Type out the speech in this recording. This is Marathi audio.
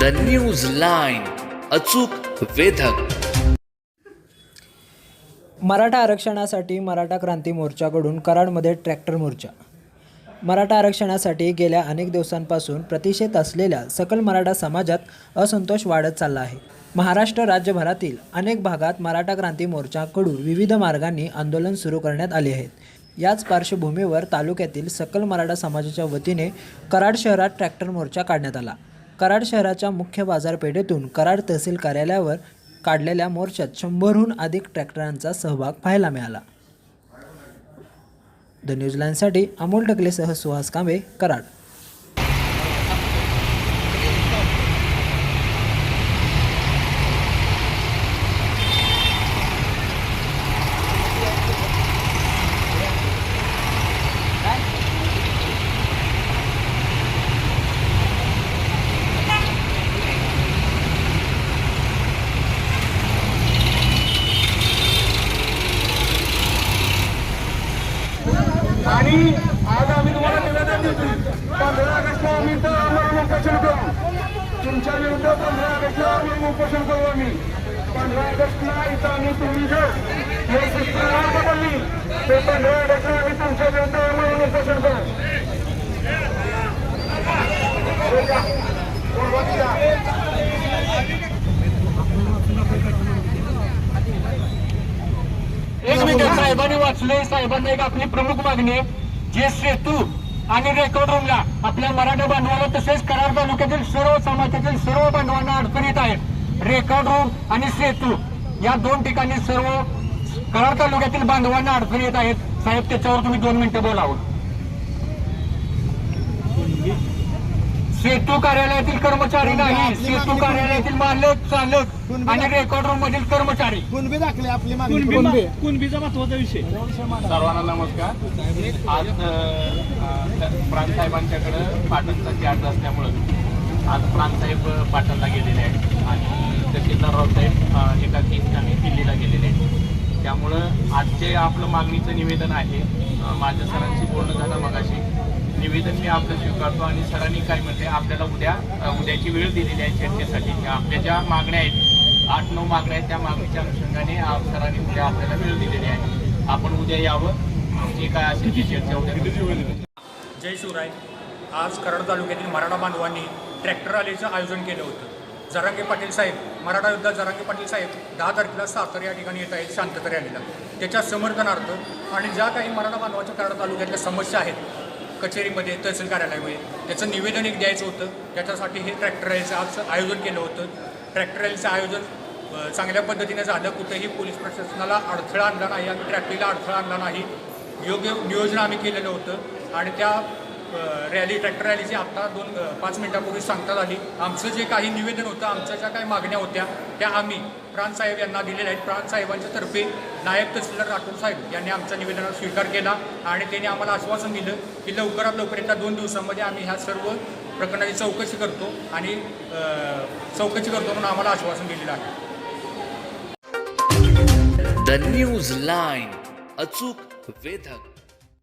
द न्यूज लाईन अचूक वेधक. मराठा आरक्षणासाठी मराठा क्रांती मोर्चाकडून कराडमध्ये ट्रॅक्टर मोर्चा. मराठा आरक्षणासाठी गेल्या अनेक दिवसांपासून प्रतिषेध असलेल्या सकल मराठा समाजात असंतोष वाढत चालला आहे. महाराष्ट्र राज्यभरातील अनेक भागात मराठा क्रांती मोर्चाकडून विविध मार्गांनी आंदोलन सुरू करण्यात आले आहेत. याच पार्श्वभूमीवर तालुक्यातील सकल मराठा समाजाच्या वतीने कराड शहरात ट्रॅक्टर मोर्चा काढण्यात आला. कराड शहराच्या मुख्य बाजारपेठेतून कराड तहसील कार्यालयावर काढलेल्या मोर्चात शंभरहून अधिक ट्रॅक्टरांचा सहभाग पाहायला मिळाला. द न्यूझीलँडसाठी अमोल टकलेसह सुहास कांबे कराड. आणि आज आम्ही तुम्हाला निवेदन देतो पंधरा ऑगस्टला आम्ही तर आम्हाला उपोषण करू तुमच्या विरुद्ध पंधरा ऑगस्टला आम्ही उपोषण करू आम्ही. पंधरा ऑगस्टला इथं आम्ही तुम्ही जर हे सिस्टम बदलली ते पंधरा ऑगस्टला आम्ही तुमच्या विरुद्ध आम्हाला उपोषण करू हो का? बोलवा तिला. एक मिनिट साहेबांनी वाचले साहेबांना एक आपली प्रमुख मागणी जे सेतू आणि रेकॉर्ड रूमला आपल्या मराठा बांधवाला तसेच कराड तालुक्यातील सर्व समाजातील सर्व बांधवांना अडचणीत येत रेकॉर्ड रूम आणि सेतू या दोन ठिकाणी सर्व कराड तालुक्यातील बांधवांना अडचण येत आहेत. साहेब त्याच्यावर तुम्ही दोन मिनिटं बोलावं. सेतू कार्यालयातील कर्मचारी नाही. सेतू कार्यालयातील मालक चालक आणि रेकॉर्ड रूम मधील कर्मचारी. कुणबी दाखले आपली मागणी कुणबीचा महत्त्वाचा विषय. सर्वांना नमस्कार. आज प्रांत साहेबांच्याकडं पाटणचा चार्ज असल्यामुळं आज प्रांत साहेब पाटणला गेलेले आहेत. आणि तहसीलदार साहेब अ, एका ठिकाणी दिल्लीला गेलेले आहेत. त्यामुळं आज जे आपलं मागणीचं निवेदन आहे. माझ्या सरांशी बोलणं झालं मगाशी. निवेदन मी आपलं स्वीकारतो आणि सरांनी काय म्हणते आपल्याला उद्या उद्याची वेळ दिलेली आहे चर्चेसाठी आपल्या ज्या मागण्या आहेत आठ नऊ मागण्या आहेत त्या मागणीच्या अनुषंगाने सरांनी उद्या आपल्याला वेळ दिलेली आहे. आपण उद्या यावं. जे काय असेल ती चर्चा उद्या जय शिवराय. आज कराड तालुक्यातील मराठा बांधवांनी ट्रॅक्टर रॅलीचं आयोजन केलं होतं. जरांगे पाटील साहेब मराठा योद्धा जरांगे पाटील साहेब दहा तारखेला सातारा या ठिकाणी येत आहेत शांतता रॅलीला. त्याच्या समर्थनार्थ आणि ज्या काही मराठा बांधवाच्या कराड तालुक्यातल्या समस्या आहेत कचेरीमध्ये तहसील कार्यालयामध्ये. त्याचं निवेदन एक द्यायचं होतं. त्याच्यासाठी हे ट्रॅक्टर रॅलीचं आज आयोजन केलं होतं. ट्रॅक्टर रॅलीचं आयोजन चांगल्या पद्धतीने झालं. कुठेही पोलीस प्रशासनाला अडथळा आणला नाही आम्ही ट्रॅफिकला अडथळा आणला नाही. योग्य नियोजन आम्ही केलेलं होतं. आणि त्या रॅली ट्रॅक्टर रॅलीची आत्ता दोन पाच मिनिटापूर्वी सांगतात आली आमचं जे काही निवेदन होतं आमच्या ज्या काही मागण्या होत्या त्या आम्ही प्रांत साहेब यांना दिलेल्या आहेत. प्रांत साहेबांच्या तर्फे नायब तहसीलदार राठोड साहेब यांनी आमच्या निवेदनाचा स्वीकार केला आणि त्यांनी आम्हाला आश्वासन दिलं की लवकरात लवकर येत्या दोन दिवसांमध्ये आम्ही ह्या सर्व प्रकरणाची चौकशी करतो आणि चौकशी करतो म्हणून आम्हाला आश्वासन दिलेलं आहे. द न्यूज लाईन अचूक वेधक.